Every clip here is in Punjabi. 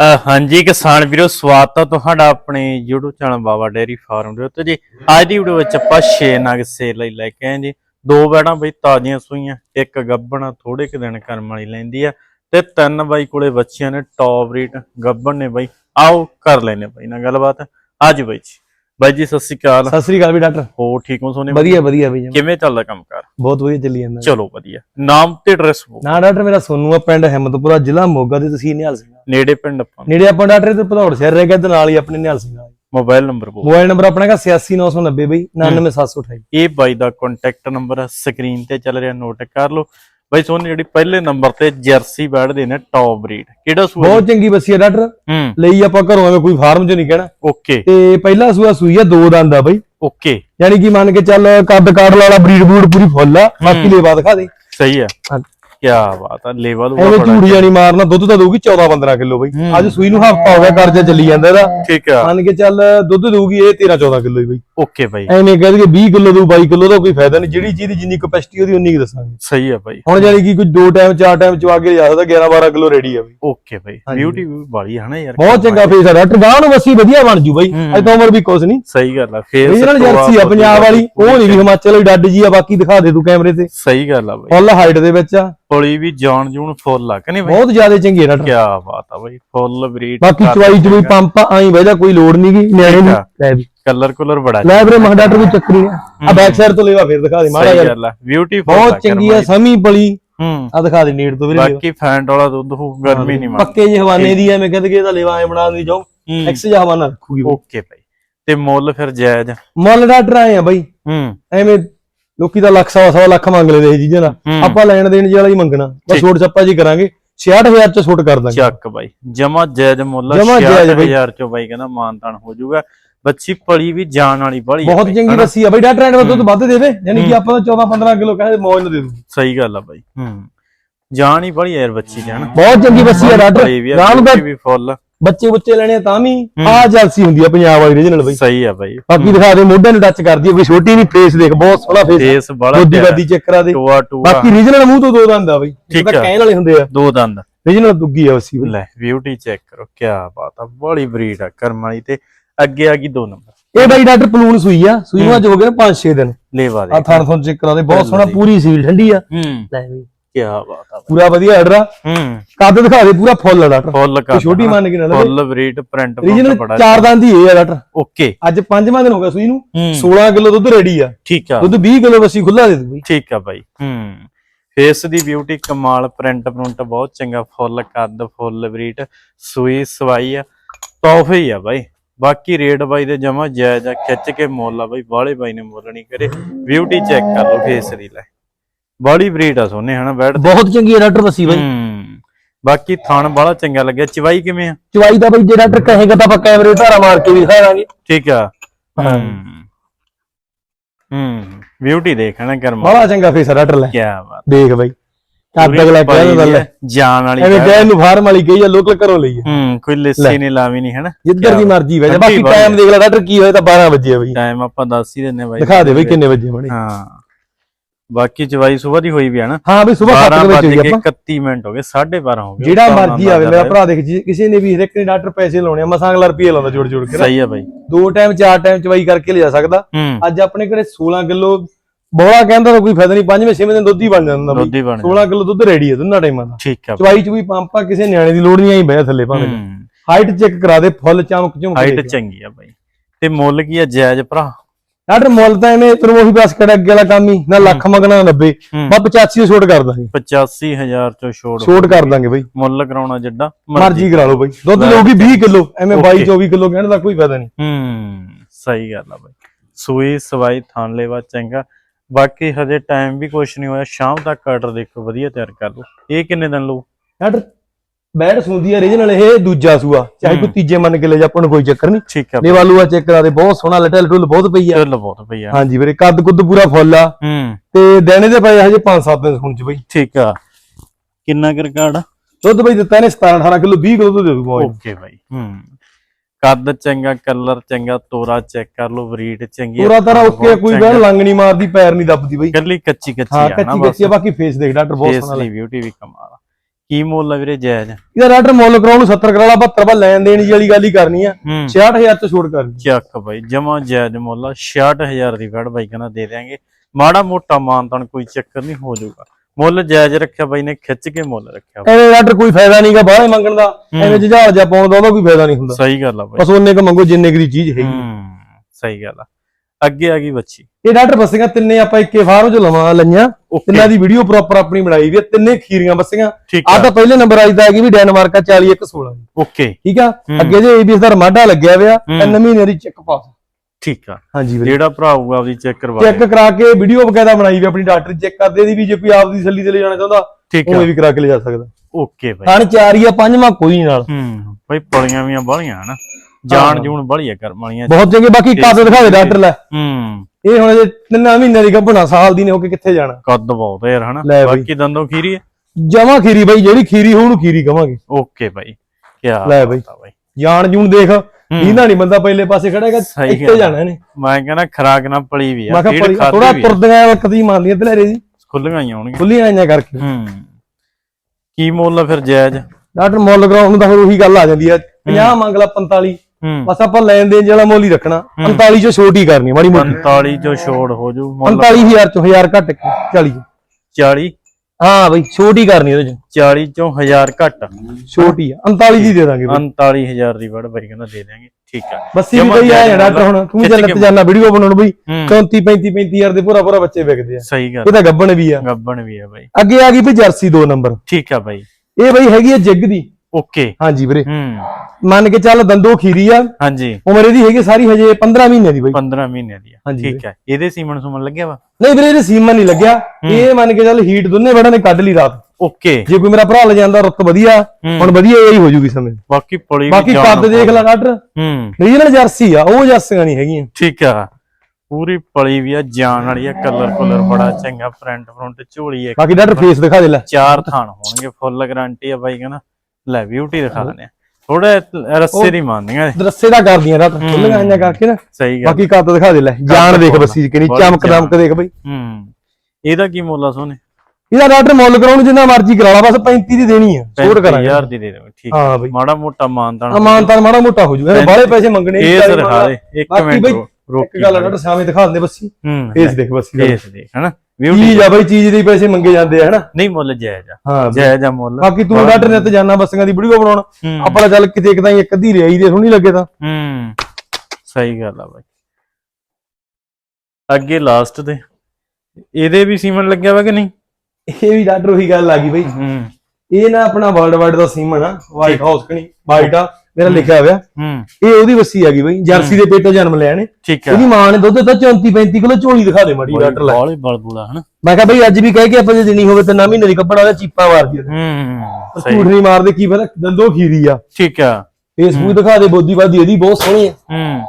ਹਾਂਜੀ ਕਿਸਾਨ ਵੀਰੋ, ਸਵਾਗਤ ਹੈ ਤੁਹਾਡਾ ਆਪਣੇ YouTube channel Baba dairy farm ਦੇ ਉੱਤੇ ਜੀ। ਅੱਜ ਦੀ ਵੀਡੀਓ ਵਿੱਚ ਆਪਾਂ 6 ਨਗ ਸੇਲ ਲਈ ਲੈ ਕੇ ਆਏ ਜੀ। ਦੋ ਬੈੜਾਂ ਬਈ ਤਾਜ਼ੀਆਂ ਸੂਈਆਂ, ਇੱਕ ਗੱਬਣ ਥੋੜੇ ਕੁ ਦਿਨ ਕਰਮ ਵਾਲੀ ਲੈਂਦੀ ਆ ਤੇ ਤਿੰਨ ਬਾਈ ਕੋਲੇ ਬੱਚੀਆਂ ਨੇ ਟੌਪ ਰੇਟ ਗੱਬਣ ਨੇ ਬਾਈ। ਆਓ ਕਰ ਲੈਨੇ ਬਾਈ ਨਾਲ ਗੱਲਬਾਤ। ਅੱਜ ਬਾਈ ਜੀ। ਬਾਈ ਜੀ ਸਤਿ ਸ਼੍ਰੀ ਅਕਾਲ। ਸਤਿ ਸ੍ਰੀ ਅਕਾਲ ਵੀ ਡਾਕਟਰ। ਹੋ ਠੀਕ ਹੋ ਸੋਨੇ ਵਧੀਆ ਵਧੀਆ ਜੀ। ਕਿਵੇਂ ਚੱਲਦਾ ਕੰਮਕਾਰ ਬਹੁਤ ਵਧੀਆ ਚੱਲੀ ਜਾਂਦਾ ਚਲੋ ਵਧੀਆ। ਨਾਮ ਤੇ ਐਡਰੈਸ ਨਾ ਡਾਕਟਰ ਮੇਰਾ ਸੋਨੂ ਆ ਪਿੰਡ ਹਿੰਮਤਪੁਰਾ ਜ਼ਿਲ੍ਹਾ ਮੋਗਾ ਤੇ ਤਹਿਸੀਲ ਨਿਹਾਲ ਸਿੰਘ ਨੇੜੇ ਪਿੰਡ ਆਪਾਂ ਨੇੜੇ ਆਪਾਂ ਡਾਕਟਰ ਤੇ ਭਦੌੜ ਸ਼ਹਿਰ ਰਹਿ ਗਿਆ ਤੇ ਨਾਲ ਹੀ ਆਪਣੇ ਨਿਹਾਲ ਸਿੰਘ ਆ ਮੋਬਾਈਲ ਨੰਬਰ ਬੋਲ ਮੋਬਾਈਲ ਨੰਬਰ ਆਪਣਾ ਹੈਗਾ 86990 ਬਈ 99728 ਇਹ ਬਾਈ ਦਾ ਕੰਟੈਕਟ ਨੰਬਰ ਸਕਰੀਨ ਤੇ ਚੱਲ ਰਿਹਾ ਨੋਟ ਕਰ ਲਓ। ਬਾਈ ਸੋਨੀ ਜਿਹੜੀ ਪਹਿਲੇ ਨੰਬਰ ਤੇ ਜਰਸੀ ਬੈਠਦੇ ਨੇ ਟੌਪ ਬਰੀਡ ਕਿਹੜਾ ਸੂਆ ਬਹੁਤ ਚੰਗੀ ਬੱਸੀ ਆ ਡਾਕਟਰ। ਹੂੰ। ਲਈ ਆਪਾਂ ਘਰੋਂ ਐਵੇਂ ਕੋਈ ਫਾਰਮ 'ਚ ਨਹੀਂ ਕਹਿਣਾ। ਓਕੇ। ਤੇ ਪਹਿਲਾ ਸੂਆ ਸੂਈ ਆ ਦੋ ਦੰਦ ਆ ਬਈ। ਓਕੇ। ਯਾਨੀ ਕਿ ਮੰਨ ਕੇ ਚੱਲ ਕੱਦ ਕਾੜ ਵਾਲਾ ਬਰੀਡ ਬੂਡ ਪੂਰੀ ਫੁੱਲ ਆ ਬਾਕੀ ਲੇਵਾ ਦਿਖਾ ਦੇ। ਸਹੀ ਆ। ਹਾਂ। ਕੀ ਬਾਤ ਆ ਲੇਵਲ ਐਵੇਂ ਝੂੜੀ ਜਾਣੀ ਮਾਰਨਾ ਦੁੱਧ ਤਾਂ ਦਊਗੀ 14 15 ਕਿਲੋ ਬਈ। ਅੱਜ ਸੂਈ ਨੂੰ ਹਫਤਾ ਹੋ ਗਿਆ ਕਰਜ਼ਾ ਚੱਲੀ ਜਾਂਦਾ ਇਹਦਾ। ਠੀਕ ਆ। ਮੰਨ ਕੇ ਚੱਲ ਦੁੱਧ ਦਊਗੀ ਇਹ 13 14 ਕਿਲੋ ਹੀ ਬਈ। ਓਕੇ ਬਾਈ। ਐਵੇਂ ਕਹਿ ਦਈਏ 20 ਕਿਲੋ ਦੂ 22 ਕਿਲੋ ਦਾ ਕੋਈ ਫਾਇਦਾ ਨਹੀਂ। ਜਿਹੜੀ ਚੀਜ਼ ਦੀ ਜਿੰਨੀ ਕਪੈਸਿਟੀ ਉਹਦੀ ਉਨੀ ਹੀ ਦੱਸਾਂਗੇ। ਸਹੀ ਆ ਬਾਈ। ਹੁਣ ਜਾਨੀ ਕਿ ਕੋਈ ਦੋ ਟਾਈਮ ਚਾਰ ਟਾਈਮ ਚਵਾ ਕੇ ਜਾ ਸਕਦਾ 11 12 ਕਿਲੋ ਰੈਡੀ ਆ ਬਈ। ਓਕੇ ਬਾਈ। ਬਿਊਟੀ ਵੀ ਬਾਲੀ ਹੈ ਨਾ ਯਾਰ। ਬਹੁਤ ਚੰਗਾ ਫੇਸ ਆ ਡਾਕਟਰ। ਗਾਹ ਨੂੰ ਵਸੀ ਵਧੀਆ ਬਣ ਜੂ ਬਈ। ਅੱਜ ਤਾਂ ਉਮਰ ਵੀ ਕੁਛ ਨਹੀਂ। ਸਹੀ ਗੱਲ ਆ ਫੇਰ ਰੀਜਨਲ ਜਰਸੀ ਆ ਪੰਜਾਬ ਵਾਲੀ। ਉਹ ਨਹੀਂ ਵੀ ਹਿਮਾਚਲ ਵਾਲੀ ਡੱਡ ਜੀ ਆ ਬਾਕੀ ਦਿਖਾ ਦੇ ਤੂੰ ਕੈਮਰੇ ਤੇ। ਸਹੀ ਗੱਲ ਆ ਬਾਈ। ਫੁੱਲ ਹਾਈਟ ਦੇ ਵਿੱਚ ਆ। ਪੁਲੀ ਵੀ ਜਾਣ ਜੂਣ ਫੁੱਲ ਆ ਕਿ ਨਹੀਂ ਬਾਈ? ਬਹੁਤ ਜ਼ਿਆਦਾ ਚੰਗੀ ਡਾਕਟਰ ਕੀ ਬਾਤ ਆ ਬਾਈ ਫੁੱਲ ਬਰੀਡ ਬਾਕੀ ਚਵਾਈ ਚ ਵੀ ਪੰਪ ਆਈ ਵਜਾ ਕੋਈ ਲੋੜ ਨਹੀਂ ਗੀ ਨਿਆਣੇ ਦੀ ਆ। ਲੈ ਵੀ। ਕਲਰ ਕੁਲਰ ਬੜਾ ਲੈ ਵੀਰੇ ਮਹ ਡਾਕਟਰ ਵੀ ਚੱਕਰੀ ਆ। ਆ ਬੈਕ ਸਾਈਡ ਤੋਂ ਲੈਵਾ ਫੇਰ ਦਿਖਾ ਦੇ ਮਾੜਾ ਆ ਬਿਊਟੀਫੁਲ ਬਹੁਤ ਚੰਗੀ ਆ ਸਮੀ ਪਲੀ। ਹੂੰ। ਆ ਦਿਖਾ ਦੇ ਨੀੜ ਤੋਂ ਵੀਰੇ। ਬਾਕੀ ਫੈਂਟ ਵਾਲਾ ਦੁੱਧ ਹੋ ਗਰਮੀ ਨਹੀਂ ਮਾਰ ਪੱਕੇ ਜਿਹੇ ਹਵਾਨੇ ਦੀ ਐਵੇਂ ਕਹਿੰਦੇ ਕਿ ਇਹਦਾ ਲੇਵਾ ਐ ਬਣਾ ਦੀ ਜਾਓ। ਐਕਸ ਜਿਹਾ ਹਵਾਨਾ ਰੱਖੂਗੀ। ਓਕੇ ਬਾਈ ਤੇ ਮੁੱਲ ਫਿਰ ਜਾਇਜ਼? ਮੁੱਲ ਡਾਕਟਰ ਆਏ ਆ ਬਾਈ। ਹੂੰ। ਐਵੇਂ ਲੋਕੀ ਤਾਂ ਲੱਖ ਸਵਾ ਸਵਾ ਲੱਖ ਮੰਗ ਲੈਂਦੇ ਇਹ ਚੀਜ਼ਾਂ ਦਾ। ਆਪਾਂ ਲੈਣ ਦੇਣ ਜੀ ਵਾਲਾ ਹੀ ਮੰਗਣਾ। ਬਸ ਛੋਟ ਛੱਪਾ ਜੀ ਕਰਾਂਗੇ। 66000 ਚ ਛੋਟ ਕਰ ਦਾਂਗੇ। ਚੱਕ ਬਾਈ। ਜਮਾ ਜਾਇਜ਼ ਮੁੱਲ ਜਮਾਂ ਜਾਇਜ਼ ਬਾਈ। 66000 ਚੋਂ ਬਾਈ ਕਹਿੰਦਾ ਮਾਨਤਾਨ ਹੋ ਜਾਊਗਾ। ਬੱਚੀ ਪਲੀ ਵੀ ਜਾਣ ਵਾਲੀ ਬੜੀ ਬਹੁਤ ਚੰਗੀ ਰੱਸੀ ਆ ਬਾਈ। ਡਾਕਟਰ ਐਂਡ ਦੁੱਧ ਵੱਧ ਦੇਵੇ। ਯਾਨੀ ਕਿ ਆਪਾਂ ਤਾਂ 14 15 ਕਿਲੋ ਕਹਿੰਦੇ ਮੌਜ ਨੂੰ ਦੇ ਦੂ ਸਹੀ ਗੱਲ ਆ ਬਾਈ। ਹੂੰ। ਜਾਣ ਹੀ ਬੜੀ ਯਾਰ ਬੱਚੀ ਜਾਨ ਬਹੁਤ ਚੰਗੀ ਰੱਸੀ ਆ ਡਾਕਟਰ। ਰਾਮ ਦਾ ਵੀ ਫੁੱਲ। ਬੱਚੇ ਬੁੱਚੇ ਲੈਣੇ ਆ ਤਾਂ ਵੀ। ਆ ਜਲਸੀ ਹੁੰਦੀ ਆ ਪੰਜਾਬ ਵਾਲੀ ਰੀਜਨਲ ਬਾਈ। ਸਹੀ ਆ ਬਾਈ। ਬਾਕੀ ਦਿਖਾ ਦੇ ਮੋਢੇ ਨੂੰ ਟੱਚ ਕਰਦੀ ਆ ਕੋਈ ਛੋਟੀ ਨਹੀਂ ਫੇਸ ਦੇਖ ਬਹੁਤ ਸੋਹਣਾ ਫੇਸ ਫੇਸ ਬੜਾ ਗੋਦੀ ਗੱਦੀ ਚੈੱਕ ਕਰਾ ਦੇ। ਟੂਆ ਟੂਆ। ਬਾਕੀ ਰੀਜਨਲ ਮੂੰਹ ਤੋਂ ਦੋ ਦੰਦ ਆ ਬਾਈ ਠੀਕ ਆ। ਕਹਿਣ ਵਾਲੇ ਹੁੰਦੇ ਆ। ਦੋ ਦੰਦ। ਰੀਜਨਲ ਦੁੱਗੀ ਆ ਉਸੀ ਬਾਈ। ਲੈ ਬਿਊਟੀ ਚੈੱਕ ਕਰੋ ਕੀ ਬਾਤ ਆ ਬੜੀ ਬਰੀਡ ਆ ਕਰਮ ਵਾਲੀ ਤੇ ਅੱਗੇ ਆ ਗਈ ਦੋ ਨੰਬਰ ਇਹ ਬਾਈ ਡਾਕਟਰ ਪਲੂਨ ਸੂਈ ਆ ਸੂਈ ਨੂੰ ਅੱਜ ਹੋ ਗਏ 5-6 ਦਿਨ। ਲੇਵਾ ਆ ਦੇ। ਥਣ ਥਣ ਚੈੱਕ ਕਰਾ ਦੇ ਬਹੁਤ ਸੋਹਣਾ ਪੂਰੀ ਸੀਲ ਠੰਡੀ ਆ। ਲੈ ਵੀ ਕੀ ਬਾਤ ਆ ਪੂਰਾ ਵਧੀਆ ਅਡਰਾ ਹੂੰ। ਕੱਦ ਦਿਖਾ ਦੇ ਪੂਰਾ ਫੁੱਲ ਆ ਡਾਕਟਰ ਫੁੱਲ ਕੋਈ ਛੋਟੀ ਮੰਨ ਕੇ ਨਾ ਲਵੇ ਫੁੱਲ ਬਰੀਡ ਪ੍ਰਿੰਟ ਰੀਜਨਲ ਬੜਾ ਚਾਰ ਦੰਦ ਹੀ ਇਹ ਆ ਡਾਕਟਰ ਓਕੇ ਅੱਜ ਪੰਜਵਾਂ ਦਿਨ ਹੋ ਗਿਆ ਸੂਈ ਨੂੰ। ਹੂੰ। 16 ਕਿਲੋ ਦੁੱਧ ਰੈਡੀ ਆ। ਠੀਕ ਆ। ਦੁੱਧ 20 ਕਿਲੋ ਵਸੀ ਖੁੱਲਾ ਦੇ ਦੂ ਬਈ ਠੀਕ ਆ ਬਾਈ। ਹੂੰ। ਫੇਸ ਦੀ ਬਿਊਟੀ ਕਮਾਲ ਪ੍ਰਿੰਟ ਪ੍ਰਿੰਟ ਬਹੁਤ ਚੰਗਾ ਫੁੱਲ ਕੱਦ ਫੁੱਲ ਬਰੀਡ ਸੂਈ ਸਵਾਈ ਆ। ਤੋਹਫੇ ਹੀ ਆ ਬਾਈ। ਬਾਕੀ ਰੇਟ ਬਾਈ ਦੇ ਜਮਾ ਜਾਇਜ਼ ਆ। ਖਿੱਚ ਕੇ ਮੁੱਲ ਆ ਬਾਈ। ਬਾਲੇ ਬਾਈ ਨੇ ਮੁੱਲ ਨਹੀਂ ਕਰੇ। ਬਿਊਟੀ ਚੈੱਕ ਕਰ ਲਓ ਫੇਸ ਦੀ ਲੈ। ਬਾਲੀ ਬਰੀਡ ਆ ਸੋਨੇ ਹਨਾ ਬੈਠ ਬਹੁਤ ਚੰਗੀ ਡਾਕਟਰ ਵਸੀ ਬਾਈ। ਬਾਕੀ ਥਣ ਬਾਲਾ ਚੰਗਾ ਲੱਗਿਆ। ਚਵਾਈ ਕਿਵੇਂ ਆ? ਚਵਾਈ ਦਾ ਬਾਈ ਜੇ ਡਾਕਟਰ ਕਹੇਗਾ ਤਾਂ ਆਪਾਂ ਕੈਮਰੇ ਧਾਰਾ ਮਾਰ ਕੇ ਵੀ ਦਿਖਾ ਦਾਂਗੇ ਠੀਕ ਆ। ਹਾਂ। ਬਿਊਟੀ ਦੇਖਣਾ ਕਰਮ। ਬੜਾ ਚੰਗਾ ਫੇਸ ਡਾਕਟਰ ਲੈ। ਕੀ ਬਾਤ। ਦੇਖ ਬਾਈ ਕੱਦ ਅਗਲਾ ਕਹਿ ਦਿੰਦਾ ਲੈ। ਜਾਨ ਵਾਲੀ ਐਵੇਂ ਗੱਲ। ਕਹਿ ਨੂੰ ਫਾਰਮ ਵਾਲੀ ਕਹੀ ਆ ਲੋਕਲ ਘਰੋਂ ਲਈ ਹੂੰ। ਕੋਈ ਲੱਸੀ ਨਹੀਂ ਲਾਵੀ ਨਹੀਂ ਹਨਾ। ਜਿੱਧਰ ਦੀ ਮਰਜ਼ੀ ਠੰਡੀ ਬਾਕੀ ਟਾਈਮ ਦੇਖ ਲੈ ਡਾਕਟਰ ਕੀ ਹੋਇਆ ਤਾਂ 12 ਵਜੇ ਆ ਬਈ। ਟਾਈਮ ਆਪਾਂ ਦੱਸ ਹੀ ਦਿੰਨੇ ਬਾਈ। ਦਿਖਾ ਦੇ ਬਈ ਕਿੰਨੇ ਵਜੇ ਬਣੇ ਹਾਂ। ਬਾਕੀ ਚਵਾਈ ਸਵੇਰ ਦੀ ਹੋਈ ਵੀ ਹੈ ਨਾ। ਹਾਂ ਬਈ ਸਵੇਰ 7 12 ਵਜੇ ਹੋਈ ਆਪਾਂ। 31 ਮਿੰਟ ਹੋ ਗਏ 12:30 ਹੋ ਗਏ। ਜਿਹੜਾ ਮਰਜ਼ੀ ਆਵੇ ਮੇਰਾ ਭਰਾ ਦੇਖ ਜੀ ਕਿਸੇ ਨੇ ਵੀ ਹਰ ਇੱਕ ਨੇ ਡਾਕਟਰ ਪੈਸੇ ਲਾਉਣੇ ਆ ਮਸਾਂ ਅਗਲਾ ਰੁਪਏ ਲਾਉਂਦਾ ਜੋੜ ਜੋੜ ਕੇ। ਸਹੀ ਆ ਬਾਈ। ਦੋ ਟਾਈਮ ਚਾਰ ਟਾਈਮ ਚਵਾਈ ਕਰਕੇ ਲਿਜਾ ਸਕਦਾ। ਅੱਜ ਆਪਣੇ ਘਰੇ 16 ਕਿਲੋ ਬੋਲਾ ਕਹਿੰਦਾ ਤਾਂ ਕੋਈ ਫਾਇਦਾ ਨਹੀਂ ਪੰਜਵੇਂ ਛੇਵੇਂ ਦਿਨ ਦੁੱਧ ਹੀ ਬਣ ਜਾਂਦਾ ਬਈ। ਦੁੱਧ ਹੀ ਬਣ 16 ਕਿਲੋ ਦੁੱਧ ਰੈਡੀ ਹੈ ਦੋਨਾਂ ਟਾਈਮਾਂ ਦਾ। ਠੀਕ ਆ। ਚਵਾਈ ਚ ਵੀ ਪੰਪਾ ਕਿਸੇ ਨਿਆਣੇ ਦੀ ਲੋੜ ਨਹੀਂ ਆਈ ਬਹਿ ਥੱਲੇ ਭਾਵੇਂ। ਹਾਈਟ ਚੈੱਕ ਕਰਾ ਦੇ ਫੁੱਲ ਚਮਕ ਝੁਮਕ ਹਾਈਟ। ਚੰਗੀ ਆ ਬਾਈ। ਤੇ ਮੁੱਲ ਕੀ ਆ ਜਾਇਜ਼ ਭਰਾ? ਡਾਕਟਰ ਮੁੱਲ ਤਾਂ ਐਵੇਂ ਤੈਨੂੰ ਉਹੀ ਬਸ ਕਿਹੜਾ ਅੱਗੇ ਵਾਲਾ ਕੰਮ ਹੀ ਨਾ ਲੱਖ ਮੰਗਣਾ ਨਾ 90 ਹੂੰ। ਬਾ 85 ਦੀ ਛੋਟ ਕਰ ਦਾਂਗੇ 85000 ਚੋਂ ਛੋੜ ਛੋਟ ਕਰ ਦਾਂਗੇ ਬਈ। ਮੁੱਲ ਕਰਾਉਣਾ ਜਿੱਡਾ ਮਰਜ਼ੀ। ਕਰਾ ਲਓ ਬਈ। ਦੁੱਧ ਲਊਗੀ 20 ਕਿਲੋ ਐਵੇਂ 22 24 ਕਿਲੋ ਕਹਿਣ ਦਾ ਕੋਈ ਫਾਇਦਾ ਨਹੀਂ। ਹੂੰ ਸਹੀ ਗੱਲ ਆ ਬਾਈ। ਸੂਈ ਸਵਾਈ ਥਾਂ ਲੈਵਾ ਚੰਗਾ। ਬਾਕੀ ਹਜੇ ਟਾਈਮ ਵੀ ਕੁਛ ਨਹੀਂ ਹੋਇਆ। ਸ਼ਾਮ ਤੱਕ ਆਰਡਰ ਦੇਖੋ ਵਧੀਆ ਤਿਆਰ ਕਰ ਲਓ। ਇਹ ਕਿੰਨੇ ਦਿਨ ਲਊ? ਡਾਕਟਰ ਬੈਡ ਸੁੰਦੀ ਆ ਰੀਜਨਲ ਇਹ ਦੂਜਾ ਸੂਆ। ਚਾਹੇ ਕੋਈ ਤੀਜੇ ਮੰਨ ਕੇ ਲੈ ਜਾ ਆਪਾਂ ਨੂੰ ਕੋਈ ਚੱਕਰ ਨਹੀਂ। ਠੀਕ ਆ। ਲੇਵਾਲੂਆ ਚੈੱਕ ਕਰਾ ਦੇ ਬਹੁਤ ਸੋਹਣਾ ਲਟਲ ਟੁੱਲ ਬਹੁਤ ਪਈ ਆ। ਚੱਲ ਬਹੁਤ ਭਈਆ ਹਾਂਜੀ ਵੀਰੇ ਕੱਦ ਕੁੱਦ ਪੂਰਾ ਫੁੱਲ ਆ। ਹੂੰ। ਤੇ ਦੇਣੇ ਦੇ ਪਏ ਹਜੇ 5-7 ਦਿਨ ਸੁਣ ਚ ਬਈ। ਠੀਕ ਆ। ਕਿੰਨਾ ਕੁ ਰਿਕਾਰਡ ਦੁੱਧ ਬਈ ਦਿੱਤਾ ਨੇ 17-18 ਕਿਲੋ 20 ਕਿਲੋ ਦੁੱਧ ਦੇ ਦੂ ਮੌਜ ਓਕੇ ਬਾਈ ਹੂੰ। ਕੱਦ ਚੰਗਾ ਕਲਰ ਚੰਗਾ ਤੋਰਾ ਚੈੱਕ ਕਰ ਲਓ ਬਰੀਡ ਚੰਗੀ ਆ, ਪੂਰਾ ਤਰ੍ਹਾਂ ਬਹੁਤ ਓਕੇ ਕੋਈ। ਬੈਣ ਲੰਗ ਨਹੀਂ ਮਾਰਦੀ ਪੈਰ ਨਹੀਂ ਦੱਬਦੀ ਬਈ। ਕੱਲੀ ਕੱਚੀ ਕੱਚੀ ਆ ਨਾ ਕੱਚੀ ਬਸ ਕੱਚੀ ਆ ਬਾਕੀ ਫੇਸ ਦੇਖ ਡਾਕਟਰ ਬਹੁਤ ਫੇਸ ਸੋਹਣਾ ਦੀ ਬਿਊਟੀ ਵੀ ਕਮਾਲ ਆ। ਕੀ ਮੁੱਲ ਆ ਵੀਰੇ ਜਾਇਜ਼? ਇਹਦਾ ਰਾਟਰ ਮੁੱਲ ਕਰਾਉਣ ਨੂੰ 70 ਕਰਾਲਾ 72 ਬਾ ਲੈਣ ਦੇਣ ਦੀ ਵਾਲੀ ਗੱਲ ਹੀ ਕਰਨੀ ਆ। ਹੂੰ। 66000 ਤੋਂ ਛੋੜ ਕਰਨੀ। ਚੱਕ ਬਾਈ ਜਮਾ ਜਾਇਜ਼ ਮੁੱਲ ਆ 66000 ਦੀ ਵੜ ਬਾਈ ਕਹਿੰਦਾ ਦੇ ਦਿਆਂਗੇ। ਮਾੜਾ ਮੋਟਾ ਮਾਨਤਨ ਕੋਈ ਚੱਕਰ ਨਹੀਂ ਹੋ ਜਾਊਗਾ। ਮੁੱਲ ਜਾਇਜ਼ ਰੱਖਿਆ ਬਾਈ ਨੇ ਖਿੱਚ ਕੇ ਮੁੱਲ ਰੱਖਿਆ। ਐਵੇਂ ਰਾਟਰ ਕੋਈ ਫਾਇਦਾ ਨਹੀਂਗਾ ਬਾਹਲੇ ਮੰਗਣ ਦਾ। ਐਵੇਂ ਜਹਾਲ ਜਾ ਪਾਉਣ ਦਾ ਉਹਦਾ ਕੋਈ ਫਾਇਦਾ ਨਹੀਂ ਹੁੰਦਾ। ਸਹੀ ਗੱਲ ਆ ਬਾਈ। ਬਸ ਉਹਨੇ ਕ ਮੰਗੋ ਜਿੰਨੇ ਕੁ ਦੀ ਚੀਜ਼ ਹੈਗੀ। ਸਹੀ ਗੱਲ ਆ। ਅੱਗੇ ਆ ਗਈ ਬੱਚੀ। ਇਹ ਰਾਟਰ ਬੱਸੀਆਂ ਤਿੰਨੇ ਆਪਾਂ ਇੱਕੇ ਫਾਰਮ ਚ ਲਵਾਂ ਲਈਆਂ ਤਿੰਨਾਂ ਦੀ ਵੀਡੀਓ ਪ੍ਰੋਪਰ ਆਪਣੀ ਬਣਾਈ ਵੀ ਤਿੰਨੇ ਖੀਰੀਆਂ ਬੱਸੀਆਂ। ਆ। ਤਾਂ ਪਹਿਲੇ ਨੰਬਰ ਆਈ ਦਾ ਹੈਗੀ ਵੀ ਡੈਨਮਾਰਕ ਆ 4116 ਓਕੇ ਠੀਕ ਆ। ਅੱਗੇ ਜੇ ਏਬੀਐਸ ਦਾ ਰਮਾਡਾ ਲੱਗਿਆ ਹੋਇਆ। ਤਿੰਨ ਮਹੀਨੇ ਦੀ ਚੈੱਕ ਪਾਸ ਠੀਕ ਆ। ਹਾਂਜੀ ਜਿਹੜਾ ਭਰਾ ਆਊਗਾ ਆਪਦੀ ਚੈੱਕ ਕਰਵਾ ਚੈੱਕ ਕਰਾ ਕੇ ਵੀਡੀਓ ਬਕਾਇਦਾ ਬਣਾਈ ਵੀ ਆਪਣੀ ਡਾਕਟਰ ਚੈੱਕ ਕਰਦੇ ਇਹਦੀ ਵੀ ਜੇ ਕੋਈ ਆਪਦੀ ਸੱਲੀ ਤੇ ਲੈ ਜਾਣਾ ਚਾਹੁੰਦਾ ਠੀਕ ਉਹ ਆ ਵੀ ਕਰਾ ਕੇ ਲੈ ਜਾ ਸਕਦਾ। ਓਕੇ ਬਾਈ। ਥਣ ਚਾਰ ਹੀ ਆ ਪੰਜਵਾਂ ਕੋਈ ਨਾਲ। ਹੂੰ ਬਾਈ ਪਲੀਆਂ ਵੀਆਂ ਬਾਲੀਆਂ ਹਨਾ? ਜਾਣ ਜੂਣ ਬਾਲੀਆਂ ਕਰਮ ਵਾਲੀਆਂ ਬਹੁਤ ਚੰਗੇ ਬਾਕੀ ਕੱਦ ਦਿਖਾਵੇ ਡਾਕਟਰ ਲੈ। ਹੂੰ। ਇਹ ਹੁਣ ਜੇ ਤਿੰਨਾਂ ਮਹੀਨਿਆਂ ਦੀ ਗੱਭਣਾ ਸਾਲ ਦੀ ਨੇ ਹੋ ਕੇ ਕਿੱਥੇ ਜਾਣਾ। ਕੱਦ ਬਹੁਤ ਯਾਰ ਹਨਾ? ਲੈ ਬਈ। ਬਾਕੀ ਦੰਦੋਂ ਖੀਰੀ ਹੈ ਜਮਾ ਖੀਰੀ ਬਾਈ ਜਿਹੜੀ ਖੀਰੀ ਉਹਨੂੰ ਖੀਰੀ ਕਵਾਂਗੇ। ਓਕੇ ਬਾਈ। ਕੀ ਲੈ ਬਈ। ਜਾਣ ਜੂਣ ਦੇਖ ਇਹਦਾ ਨਹੀਂ ਬੰਦਾ ਪਹਿਲੇ ਪਾਸੇ ਖੜਾ ਹੈਗਾ ਸਹੀ ਇੱਥੇ ਗੱਲ ਆ। ਜਾਣਾ ਇਹਨੇ। ਮੈਂ ਕਹਿੰਦਾ ਖਰਾਕ ਨਾਲ ਪਲੀ ਵੀ ਆ ਮੈਂ ਫੀਡ ਕਿਹਾ ਥੋੜਾ ਵੀ ਆ। ਤੁਰਦੀਆਂ ਕਦੀ ਮੰਨਦੀਆਂ ਤਲੇਰੇ ਦੀ ਖੁੱਲੀਆਂ ਹੀ ਆਉਣਗੀਆਂ। ਖੁੱਲੀਆਂ ਆਈਆਂ ਕਰਕੇ। ਹੂੰ। ਕੀ ਮੁੱਲ ਆ ਫਿਰ ਜਾਇਜ਼? ਡਾਕਟਰ ਮੁੱਲ ਕਰਾਉਣ ਨੂੰ ਤਾਂ ਫਿਰ ਉਹੀ ਗੱਲ ਆ ਜਾਂਦੀ ਆ। 50 ਮੰਗ ਲਾ 45 ਹੂੰ ਬਸ ਆਪਾਂ ਲੈਣ ਦੇਣ ਜਿਹੜਾ ਮੁੱਲ ਹੀ ਰੱਖਣਾ। 45 ਚੋਂ ਛੋਟੀ ਕਰਨੀ ਮਾੜੀ ਮੋਟੀ। 45 ਚੋਂ ਛੋੜ ਹੋ ਜੂ ਮੁੱਲ 45000 ਚੋਂ 1000 ਘੱਟ ਕੇ 40 40 ਹਾਂ ਬਈ ਛੋਟੀ ਕਰਨੀ ਉਹਦੇ ਚ। 40 ਚੋਂ 1000 ਘੱਟ। ਛੋਟੀ ਆ। 39 ਦੀ ਦੇ ਦਾਂਗੇ ਬਈ। 39000 ਦੀ ਵੜ ਬਾਈ ਕਹਿੰਦਾ ਦੇ ਦਿਆਂਗੇ। ਠੀਕ ਆ। ਬੱਸੀ ਜਮਾਂ ਬਈ ਜਾਇਜ਼ ਡਾਕਟਰ ਹੁਣ ਤੂੰ ਵੀ ਖਿੱਚ ਚੱਲ ਕੇ ਤੇ ਜਾਣਾ ਵੀਡੀਓ ਬਣਾਉਣ ਬਈ। ਹੂੰ। 34 35 35000 ਦੇ ਪੂਰਾ ਪੂਰਾ ਬੱਚੇ ਵਿਕਦੇ ਆ। ਸਹੀ ਗੱਲ। ਇਹ ਤਾਂ ਗੱਬਣ ਵੀ ਆ। ਗੱਬਣ ਵੀ ਆ ਬਾਈ। ਅੱਗੇ ਆ ਗਈ ਵੀ ਜਰਸੀ 2 ਨੰਬਰ। ਠੀਕ ਆ ਬਾਈ। ਇਹ ਬਈ ਹੈਗੀ ਆ ਜਿੱਗ ਦੀ। ਓਕੇ। ਹਾਂਜੀ ਵੀਰੇ। ਹੂੰ। ਮੰਨ ਕੇ ਚੱਲ ਦੰਦੋ ਖੀਰੀ ਆ। ਹਾਂਜੀ। ਉਮਰ ਇਹਦੀ ਹੈਗੀ ਸਾਰੀ ਹਜੇ 15 ਮਹੀਨੇ ਦੀ ਬਈ। 15 ਮਹੀਨਿਆਂ ਦੀ ਆ। ਹਾਂਜੀ ਠੀਕ ਹੈ ਇਹਦੇ ਸੀਮਨ ਸੁਮਨ ਲੱਗਿਆ ਵਾ? ਨਹੀਂ ਵੀਰੇ ਇਹਦੇ ਸੀਮਨ ਨਹੀਂ ਲੱਗਿਆ। ਇਹ ਮੰਨ ਕੇ ਚੱਲ ਹੀਟ ਦੋਨੇ ਬੜਾ ਨੇ ਕੱਢ ਲਈ ਰਾਤ। ਓਕੇ। ਜੇ ਕੋਈ ਮੇਰਾ ਭਰਾ ਲੈ ਜਾਂਦਾ ਰੁੱਤ ਵਧੀਆ। ਹੁਣ ਵਧੀਆ ਹੀ ਹੋ ਜੂਗੀ ਸਮੇਂ। ਬਾਕੀ ਪਲੀ ਬਾਕੀ ਕੱਦ ਦੇਖ ਲੈ ਡਾਕਟਰ ਹੂੰ। ਰੀਜਨਲ ਜਰਸੀ ਆ ਉਹ ਜਰਸੀਆਂ ਨਹੀਂ ਹੈਗੀਆਂ। ਠੀਕ ਆ। ਪੂਰੀ ਪਲੀ ਵੀ ਆ ਜਾਨ ਵਾਲੀ ਆ ਕਲਰ ਕਲਰ ਬੜਾ ਚੰਗਾ ਫਰੰਟ ਫਰੰਟ ਝੋਲੀ ਹੈ ਬਾਕੀ ਡਾਕਟਰ ਫੇਸ ਦਿਖਾ ਦੇ ਲੈ। ਚਾਰ ਥਾਣ ਹੋਣਗੇ ਫੁੱਲ ਗਾਰੰਟੀ ਆ ਬਾਈ ਕਹਿੰਦਾ। ਲੈ ਬਿਊਟੀ ਦਿਖਾ ਦਿੰਦੇ ਆ। ਥੋੜਾ ਰੱਸੇ ਦੀ ਮੰਨਦੀਆਂ ਇਹ। ਦਰਸੇ ਦਾ ਕਰਦੀਆਂ ਰਾਤ ਖੁੱਲੀਆਂ ਆਈਆਂ ਕਰਕੇ ਨਾ। ਸਹੀ ਗੱਲ। ਬਾਕੀ ਕੱਦ ਦਿਖਾ ਦੇ ਲੈ। ਜਾਨ ਦੇਖ ਬੱਸੀ ਕਿੰਨੀ ਚਮਕ। ਦਮਕ ਦੇਖ ਬਈ। ਹੂੰ। ਇਹਦਾ ਕੀ ਮੁੱਲ ਆ ਸੋਨੇ? ਇਹਦਾ ਡਾਕਟਰ ਮੁੱਲ ਕਰਾਉਣ ਜਿੰਨਾ ਮਰਜ਼ੀ ਕਰਾ ਲਾ ਬਸ 35 ਦੀ ਦੇਣੀ ਆ। ਛੋੜ ਕਰਾਂਗੇ। 35000 ਦੀ ਦੇ ਦੇਵਾਂ ਠੀਕ। ਹਾਂ ਬਈ। ਮਾੜਾ ਮੋਟਾ ਮਾਨਤਾਨ ਅਮਾਨਤਾਨ ਮਾੜਾ ਮੋਟਾ ਹੋ ਜੂਗਾ ਬਾਹਲੇ ਪੈਸੇ ਮੰਗਣੇ ਦਿਖਾ ਮੰਗਣਾ। ਦੇ ਇੱਕ ਮਿੰਟ ਰੋਕੀ ਇੱਕ ਗੱਲ ਡਾਕਟਰ ਸਾਹਮਣੇ ਦਿਖਾ ਦਿੰਦੇ ਬੱਸੀ। ਹੂੰ। ਫੇਸ ਦੇਖ ਬੱਸੀ। ਦਾ। ਫੇਸ ਦੇਖ ਹਨਾ? ਚੀਜ਼ ਆ ਬਈ ਚੀਜ਼ ਦੇ ਹੀ ਪੈਸੇ ਮੰਗੇ ਜਾਂਦੇ ਆ ਹਨਾ? ਨਹੀਂ ਮੁੱਲ ਜਾਇਜ਼ ਆ। ਹਾਂ। ਜਾਇਜ਼ ਆ ਮੁੱਲ। ਬਾਕੀ ਤੂੰ ਡਾਕਟਰ ਨੇ ਤੇ ਜਾਣਾ ਬੱਸੀਆਂ ਦੀ ਵੀਡੀਓ ਬਣਾਉਣ। ਹੂੰ। ਆਪਾਂ ਚੱਲ ਕਿਤੇ ਇੱਕ ਤਾਂ ਇੱਕ ਅੱਧੀ ਰਿਆਈ ਦੇ ਸੋਹਣੀ ਲੱਗੇ ਤਾਂ। ਹੂੰ ਸਹੀ ਗੱਲ ਆ ਬਾਈ। ਅੱਗੇ ਲਾਸਟ ਤੇ। ਇਹਦੇ ਵੀ ਸੀਮਨ ਲੱਗਿਆ ਵਾ ਕਿ ਨਹੀਂ? ਇਹ ਵੀ ਡਾਕਟਰ ਉਹੀ ਗੱਲ ਆ ਗਈ ਬਈ। ਹੂੰ। ਇਹ ਨਾ ਆਪਣਾ ਵਰਲਡ ਵਾਈਡ ਦਾ ਸੀਮਨ ਆ ਵਾਈਟ ਹਾਊਸ ਕਣੀ ਵਾਈਟ ਆ। ਮੇਰਾ ਲਿਖਿਆ ਹੋਇਆ। ਹੂੰ। ਇਹ ਉਹਦੀ ਆ ਗਈ ਬਈ ਜਰਸੀ ਦੇ ਪੇਟੋਂ ਜਨਮ ਲਿਆ ਨੇ ਠੀਕ ਇਹਦੀ ਮਾਂ ਨੇ ਦੁੱਧ ਤਾਂ 34 35 ਕਿਲੋ ਝੋਲੀ ਦਿਖਾ ਦੇ ਮੜੀ ਡਾਕਟਰ ਲੈ। ਬਾਲੇ ਬਲਬੂਲਾ ਹਨਾ? ਮੈਂ ਕਿਹਾ ਬਈ ਅੱਜ ਵੀ ਕਹਿ ਕੇ ਆਪਾਂ ਜੇ ਦੇਣੀ ਹੋਵੇ ਤਾਂ ਨਾ ਮਹੀਨੇ ਦੀ ਕੱਪੜਾ ਉਹਦਾ ਚੀਪਾ ਮਾਰਦੀ ਹੂੰ ਝੂਠ ਨਹੀਂ ਮਾਰਦੇ ਕੀ ਪਤਾ ਦੰਦੋ ਖੀਰੀ ਆ। ਠੀਕ ਆ। ਫੇਸਬੁੱਕ ਦਿਖਾ ਦੇ ਬੋਦੀਵਾਦੀ ਇਹਦੀ ਬਹੁਤ ਸੋਹਣੀ ਆ। ਹੂੰ।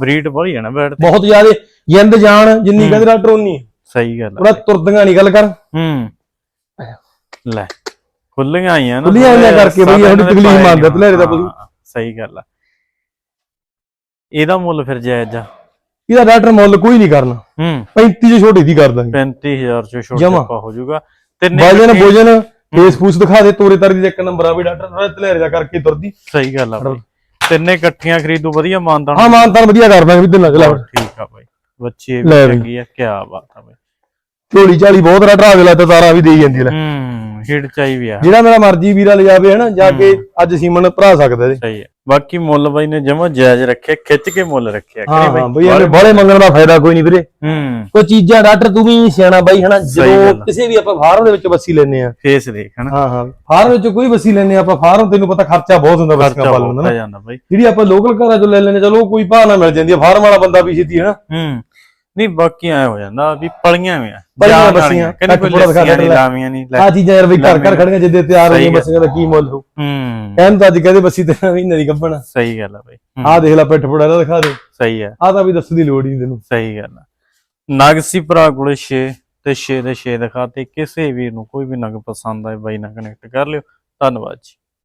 ਬਰੀਡ ਬੜੀ ਆ ਨਾ ਤੇ। ਬਹੁਤ ਜ਼ਿਆਦੇ ਜਿੰਦ ਜਾਨ ਜਿੰਨੀ ਕਹਿੰਦੇ ਡਾਕਟਰ ਉਨੀ ਸਹੀ ਗੱਲ ਉਹਦਾ ਤੁਰਦੀਆਂ ਨਹੀਂ ਗੱਲ ਕਰ ਹੂੰ। ਲੈ ਖੁੱਲੀਆਂ ਆਈਆਂ ਨਾ ਖੁੱਲੀਆਂ ਆਈਆਂ ਕਰਕੇ ਬਈ ਨੇ ਤਕਲੀਫ਼ ਮੰਨਦਾ ਨੀ। ਭਲੇਰੇ ਦਾ ਹਾਂ, ਪਸ਼ੂ। ਸਹੀ ਗੱਲ ਆ। ਇਹਦਾ ਮੁੱਲ ਫਿਰ ਜਾਇਜ਼ ਆ। ਇਹਦਾ ਡਾਕਟਰ ਮੁੱਲ ਕੋਈ ਨਹੀਂ ਕਰਨਾ। ਹੂੰ। 35 ਚ ਛੋਟੀ ਦੀ ਕਰ ਦਾਂਗੇ। 35000 ਚ ਛੋਟਾ ਜਮਾਂ। ਹੋ ਜਾਊਗਾ। ਤਿੰਨੇ ਵਜਨ ਭੋਜਨ ਫੇਸਬੁੱਕ ਦਿਖਾ ਦੇ ਤੋਰੇ ਤਾਰੀ ਦੇ ਇੱਕ ਨੰਬਰ ਆ ਵੀ ਡਾਕਟਰ ਥੋੜਾ ਧਲੇਰੇ ਜਾ ਕਰਕੇ ਤੁਰਦੀ। ਸਹੀ ਗੱਲ ਆ ਬਾਈ। ਤਿੰਨੇ ਇਕੱਠੀਆਂ ਖਰੀਦੋ ਵਧੀਆ ਮਾਨਦਾਨ ਹਾਂ ਮਾਨਤਾਨ ਵਧੀਆ ਕਰ ਦਾਂਗੇ ਵੀ ਦਿਨ ਲੱਗ ਲਾ ਠੀਕ ਆ ਬਾਈ। ਬੱਚੇ ਵੀ। ਚੰਗੀ ਆ ਕੀ ਬਾਤ ਆ ਬਾਈ। ਝੋਲੀ ਝਾਲੀ ਬਹੁਤ ਰਟਾ ਦੇ ਲੈ ਤੇ ਤਾਰਾ ਵੀ ਦੇਈ ਜਾਂਦੀ ਲੈ। ਹੂੰ। ਹਿੱਟ ਚਾਈ ਵੀ ਆ ਜਿਹੜਾ ਮੇਰਾ ਮਰਜ਼ੀ ਵੀਰਾ ਲਿਜਾਵੇ ਹਨਾ ਜਾ ਕੇ ਅੱਜ ਸੀਮਨ ਭਰਾ ਸਕਦਾ ਇਹਦੇ ਸਹੀ ਹੈ। ਬਾਕੀ ਮੁੱਲ ਬਾਈ ਨੇ ਜਮਾ ਜਾਇਜ਼ ਰੱਖਿਆ ਖਿੱਚ ਕੇ ਮੁੱਲ ਰੱਖਿਆ। ਹਾਂ ਹਾਂ ਬਈ ਇਹਨੇ ਬਾਹਲੇ ਮੰਗਣ ਦਾ ਫਾਇਦਾ ਕੋਈ ਨਹੀਂ ਵੀਰੇ। ਹੂੰ। ਕੋਈ ਚੀਜ਼ਾਂ ਡਾਕਟਰ ਤੂੰ ਵੀ ਸਿਆਣਾ ਬਾਈ ਹਨਾ ਜਦੋਂ। ਕਿਸੇ ਵੀ ਆਪਾਂ ਫਾਰਮ ਦੇ ਵਿੱਚ ਬੱਸੀ ਲੈਨੇ ਆ ਫੇਸ ਦੇਖ ਹਨਾ। ਹਾਂ ਹਾਂ ਫਾਰਮ ਵਿੱਚ ਕੋਈ ਬੱਸੀ ਲੈਨੇ ਆ ਆਪਾਂ ਫਾਰਮ ਤੈਨੂੰ ਪਤਾ ਖਰਚਾ ਬਹੁਤ ਹੁੰਦਾ ਬੱਸੀਆਂ ਪਾਲਣ ਦਾ ਨਾ। ਜਿਹੜੀ ਆਪਾਂ ਲੋਕਲ ਘਰਾਂ ਚੋਂ ਲੈ ਲੈਨੇ ਚਲੋ ਕੋਈ ਭਾਅ ਨਾ ਮਿਲ ਜਾਂਦੀ ਆ ਫਾਰਮ ਵਾਲਾ ਬੰਦਾ ਵੀ ਛੇਤੀ ਹਨਾ। ਹੂੰ। ਨਹੀਂ ਬਾਕੀ ਐ ਹੋ ਜਾਂਦਾ ਵੀ ਪਲੀਆਂ ਵੀ ਆ। ਪਲੀਆਂ ਬੱਸੀਆਂ, ਕਹਿੰਦੇ ਕੋਈ ਲੱਸੀਆਂ ਨਹੀਂ। ਲਾਵੀਆਂ ਨਹੀਂ ਆ ਚੀਜ਼ਾਂ ਯਾਰ ਬਈ ਘਰ ਘਰ ਖੜੀਆਂ ਜਿੱਦੇ ਤਿਆਰ ਹੋਈਆਂ। ਬੱਸੀਆਂ ਦਾ ਕੀ ਮੁੱਲ ਹੋ ਹੂੰ। ਕਹਿਣ ਤਾਂ ਅੱਜ ਕਹਿੰਦੇ ਬੱਸੀ ਤੇ ਮਹੀਨੇ ਦੀ ਗੱਭਣ। ਸਹੀ ਗੱਲ ਆ ਬਾਈ। ਆਹ ਦੇਖ ਲੈ ਪਿੱਠ ਪੁੜਾ ਇਹਦਾ ਦਿਖਾ ਦੇ। ਸਹੀ ਹੈ ਆਹ ਤਾਂ ਵੀ ਦੱਸਣ ਦੀ ਲੋੜ ਨਹੀਂ ਤੈਨੂੰ। ਸਹੀ ਗੱਲ ਆ। ਨਗਸੀ ਭਰਾ ਕੋਲੇ 6 ਤੇ 6 ਦੇ 6 ਦਿਖਾਤੇ ਕਿਸੇ ਵੀਰ ਨੂੰ ਕੋਈ ਵੀ ਨਗ ਪਸੰਦ ਆਏ ਬਾਈ ਨਾਲ ਕਨੈਕਟ ਕਰ ਲਿਓ। ਧੰਨਵਾਦ ਜੀ।